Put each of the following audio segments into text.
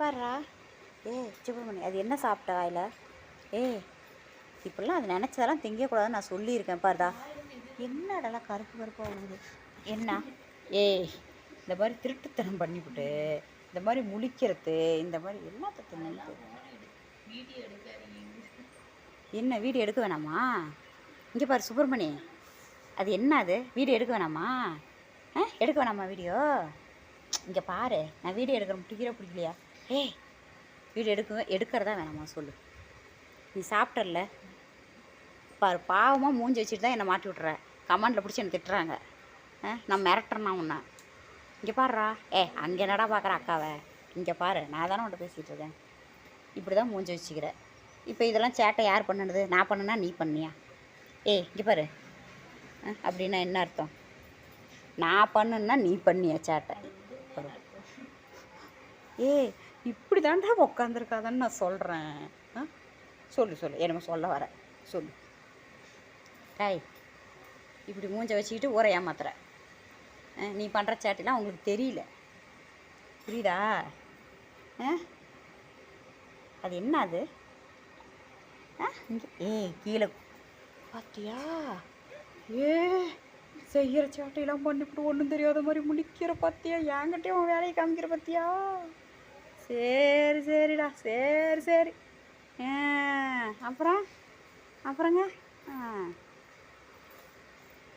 பாருறா ஏ சுப்பிரமணி அது என்ன சாப்பிட்ட வாயில்? ஏ இப்படிலாம் அது நினச்சதெல்லாம் திங்கக்கூடாதுன்னு நான் சொல்லியிருக்கேன் பாருடா. என்னடெல்லாம் கருப்பு கருப்பாக விழுது என்ன? ஏய் இந்த மாதிரி திருட்டுத்தனம் பண்ணிவிட்டு இந்த மாதிரி முழிக்கிறது இந்த மாதிரி என்னத்த என்ன வீடியோ எடுக்க வேணாமா? இங்கே பாரு சுப்பிரமணி. அது என்ன அது? வீடியோ எடுக்க வேணாமா? ஆ எடுக்க வேணாமா வீடியோ? இங்கே பாரு நான் வீடியோ எடுக்கிற பிடிக்கிற பிடிக்கலையா? ஏய் வீடு எடுக்க எடுக்கிறதா வேணாமா சொல்லு. நீ சாப்பிட்டல பாரு பாவமாக மூஞ்சி வச்சுட்டு தான் என்னை மாட்டி விட்ற. கமாண்டில் பிடிச்சி என்னை திட்டுறாங்க. ஆ நான் மிரட்டுறேன்னா உன்னை. இங்கே பாருடா. ஏ அங்கே என்னடா பார்க்குற அக்காவை? இங்கே பாரு நான் தானே உன்ட்ட பேசிகிட்டு இருக்கேன். இப்படி தான் மூஞ்சி வச்சுக்கிற. இப்போ இதெல்லாம் சேட்டை யார் பண்ணுனது? நான் பண்ணுனா நீ பண்ணியா? ஏய் இங்கே பாரு. ஆ, அப்படின்னா என்ன அர்த்தம்? நான் பண்ணுன்னா நீ பண்ணியா சேட்டை பாரு. ஏய் இப்படி தாண்டா உட்காந்துருக்காதன்னு நான் சொல்கிறேன் ஆ? சொல்லு சொல்லு. என்னமோ சொல்ல வர. சொல்லு. டாய் இப்படி மூஞ்ச வச்சுக்கிட்டு ஊரை ஏமாத்துற. நீ பண்ணுற சேட்டெல்லாம் அவங்களுக்கு தெரியல. புரியுதா? ஆ? அது என்ன அது? ஆ? இங்கே ஏய் கீழே பார்த்தியா ஏ செய்கிற சேட்டையெல்லாம் பண்ணிவிட்டு ஒன்றும் தெரியாத மாதிரி முடிக்கிற பார்த்தியா என்கிட்டயும் உன் வேலையை காமிக்கிற பார்த்தியா சரி சரிடா. சரி சரி. அப்புறம்? அப்புறங்க? ஆ.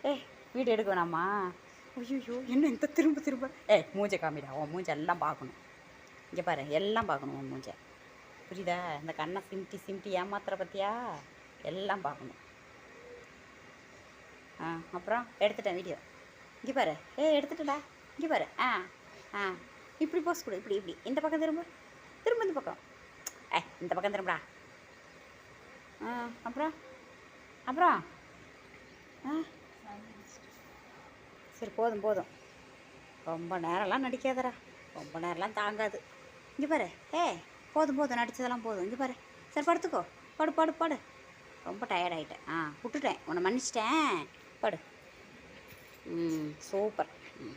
ஏய் வீடு எடுக்க வேணாமா? ஐயோ என்ன இந்த திரும்ப திரும்ப? ஏய் மூஞ்ச காமிடா. உன் மூஞ்ச எல்லாம் பார்க்கணும். இங்கே பாரு எல்லாம் பார்க்கணும் உன் மூஞ்சை. புரியுதா? இந்த கண்ணை சிமிட்டி சிமிட்டி ஏமாத்துற பற்றியா எல்லாம் பார்க்கணும். ஆ அப்புறம் எடுத்துட்டேன் வீடியோ. இங்கே பாரு. ஏ எடுத்துட்டடா. இங்கே பாரு. ஆ ஆ. இப்படி போஸ் கொடு இப்படி இப்படி. இந்த பக்கம் திரும்ப. திரும்ப இந்த பக்கம். ஏ இந்த பக்கம் திரும்படா. ஆ அப்புறம்? அப்புறம்? ஆ? சரி போதும் போதும். ரொம்ப நேரம்லாம் நடிக்காதடா. ரொம்ப நேரம்லாம் தாங்காது. இங்கே பாரு. ஏ போதும் போதும். நடித்ததெல்லாம் போதும். இங்கே பாரு. சரி படுத்துக்கோ. படு படு படு. ரொம்ப டயர்ட் ஆகிட்டேன் ஆ விட்டுட்டேன். உன்னை மன்னிச்சிட்டேன். படு. ம் சூப்பர் ம்.